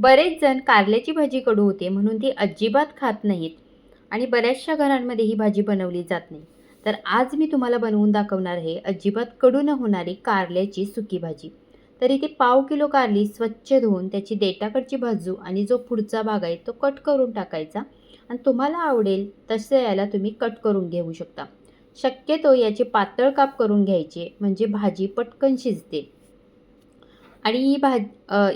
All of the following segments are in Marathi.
बरेच जण कारल्याची भाजी कडू होते म्हणून ती अजिबात खात नाहीत. आणि बऱ्याचशा घरांमध्ये ही भाजी बनवली जात नाही. तर आज मी तुम्हाला बनवून दाखवणार आहे अजिबात कडू न होणारी कारल्याची सुकी भाजी. तर इथे पाव किलो कारली स्वच्छ धुवून त्याची देटाकडची बाजू आणि जो पुढचा भाग आहे तो कट करून टाकायचा. आणि तुम्हाला आवडेल तसं याला तुम्ही कट करून घेऊ शकता. शक्यतो याचे पातळ काप करून घ्यायचे म्हणजे भाजी पटकन शिजते. आणि ही भाज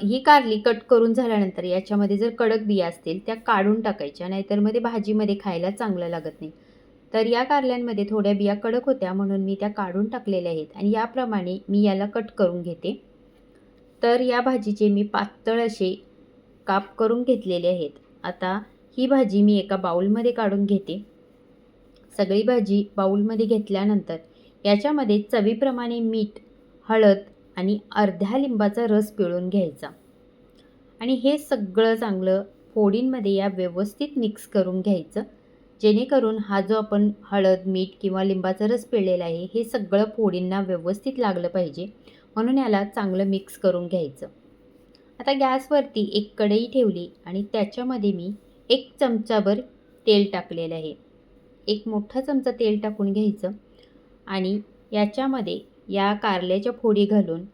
ही कारली कट करून झाल्यानंतर याच्यामध्ये जर कडक बिया असतील त्या काढून टाकायच्या नाहीतरमध्ये भाजीमध्ये खायला चांगलं लागत नाही. तर या कारल्यांमध्ये थोड्या बिया कडक होत्या म्हणून मी त्या काढून टाकलेल्या आहेत. आणि याप्रमाणे मी याला कट करून घेते. तर या भाजीचे मी पातळ असे काप करून घेतलेले आहेत. आता ही भाजी मी एका बाऊलमध्ये काढून घेते. सगळी भाजी बाऊलमध्ये घेतल्यानंतर याच्यामध्ये चवीप्रमाणे मीठ हळद आणि अर्ध्या लिंबाचा रस पिळून घ्यायचा. आणि हे सगळं चांगलं फोडींमध्ये या व्यवस्थित मिक्स करून घ्यायचं. जेणेकरून हा जो आपण हळद मीठ किंवा लिंबाचा रस पिळलेला आहे हे सगळं फोडींना व्यवस्थित लागलं पाहिजे. म्हणून याला चांगलं मिक्स करून घ्यायचं. आता गॅसवरती एक कढई ठेवली आणि त्याच्यामध्ये मी एक चमचाभर तेल टाकलेलं आहे. एक मोठा चमचा तेल टाकून घ्यायचं. आणि याच्यामध्ये या कारल्याच्या फोडी घालून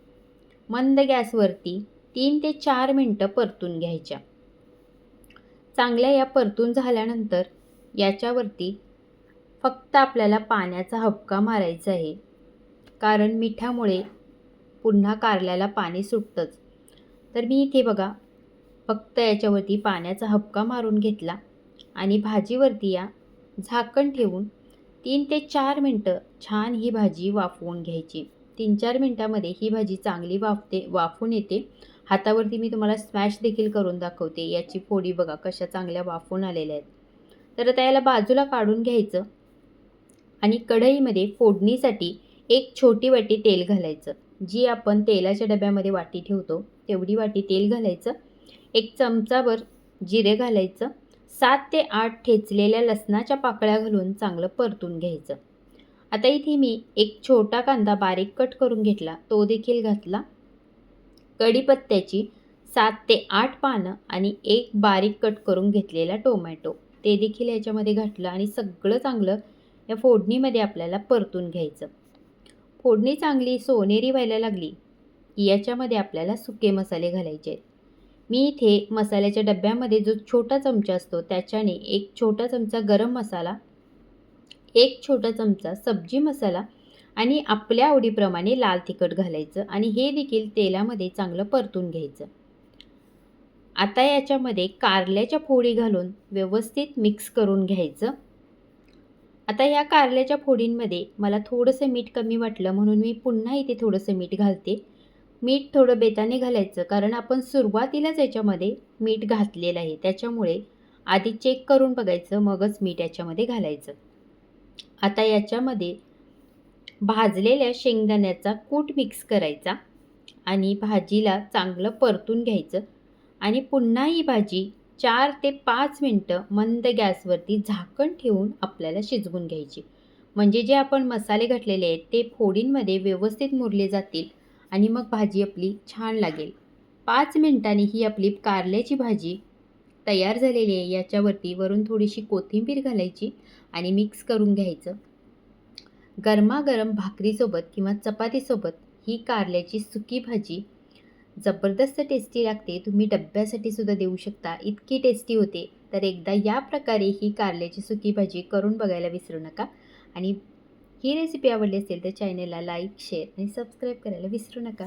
मंद गॅसवरती तीन ते चार मिनटं परतून घ्यायच्या. चांगल्या या परतून झाल्यानंतर याच्यावरती फक्त आपल्याला पाण्याचा हबका मारायचा आहे. कारण मिठामुळे पुन्हा कारल्याला पाणी सुटतंच. तर मी इथे बघा फक्त याच्यावरती पाण्याचा हबका मारून घेतला आणि भाजीवरती या झाकण ठेवून तीन ते चार मिनटं छान ही भाजी वाफवून घ्यायची. तीन चार मिनटामध्ये ही भाजी चांगली वाफते वाफून येते. हातावरती मी तुम्हाला स्मॅश देखील करून दाखवते. याची फोडी बघा कशा चांगल्या वाफून आलेल्या आहेत. तर आता याला बाजूला काढून घ्यायचं आणि कढईमध्ये फोडणीसाठी एक छोटी वाटी तेल घालायचं. जी आपण तेलाच्या डब्यामध्ये वाटी ठेवतो तेवढी वाटी तेल घालायचं. एक चमचाभर जिरे घालायचं. सात ते आठ ठेचलेल्या लसणाच्या पाकळ्या घालून चांगलं परतून घ्यायचं. आता इथे मी एक छोटा कांदा बारीक कट करून घेतला. तो देखील घातला. कढीपत्त्याची सात ते आठ पानं आणि एक बारीक कट करून घेतलेला टोमॅटो. ते देखील याच्यामध्ये घातलं आणि सगळं चांगलं या फोडणीमध्ये आपल्याला परतून घ्यायचं. फोडणी चांगली सोनेरी व्हायला लागली की याच्यामध्ये आपल्याला सुके मसाले घालायचे आहेत. मी इथे मसाल्याच्या डब्यामध्ये जो छोटा चमचा असतो त्याच्याने एक छोटा चमचा गरम मसाला एक छोटा चमचा सब्जी मसाला आणि आपल्या आवडीप्रमाणे लाल तिखट घालायचं आणि हे देखील तेलामध्ये चांगलं परतून घ्यायचं. आता याच्यामध्ये कारल्याच्या फोडी घालून व्यवस्थित मिक्स करून घ्यायचं. आता या कारल्याच्या फोडींमध्ये मला थोडंसं मीठ कमी वाटलं म्हणून मी पुन्हा इथे थोडंसं मीठ घालते. मीठ थोडं बेताने घालायचं कारण आपण सुरुवातीलाच याच्यामध्ये मीठ घातलेलं आहे. त्याच्यामुळे आधी चेक करून बघायचं मगच मीठ याच्यामध्ये घालायचं. आता याच्यामध्ये भाजलेल्या शेंगदाण्याचा कूट मिक्स करायचा आणि भाजीला चांगलं परतून घ्यायचं आणि पुन्हा ही भाजी चार ते पाच मिनटं मंद गॅसवरती झाकण ठेवून आपल्याला शिजवून घ्यायची. म्हणजे जे आपण मसाले घातलेले आहेत ते फोडींमध्ये व्यवस्थित मुरले जातील. आणि मग भाजी आपली छान लागेल. पाच मिनटांनी ही आपली कारल्याची भाजी तयार झालेली आहे. याच्यावरती वरून थोडीशी कोथिंबीर घालायची आणि मिक्स करून घ्यायचं. गरमागरम भाकरीसोबत किंवा चपातीसोबत ही कारल्याची सुकी भाजी जबरदस्त टेस्टी लागते. तुम्ही डब्यासाठी सुद्धा देऊ शकता. इतकी टेस्टी होते. तर एकदा या प्रकारे ही कारल्याची सुकी भाजी करून बघायला विसरू नका. आणि ही रेसिपी आवडली असेल तर चॅनलला लाईक शेअर आणि सबस्क्राईब करायला विसरू नका.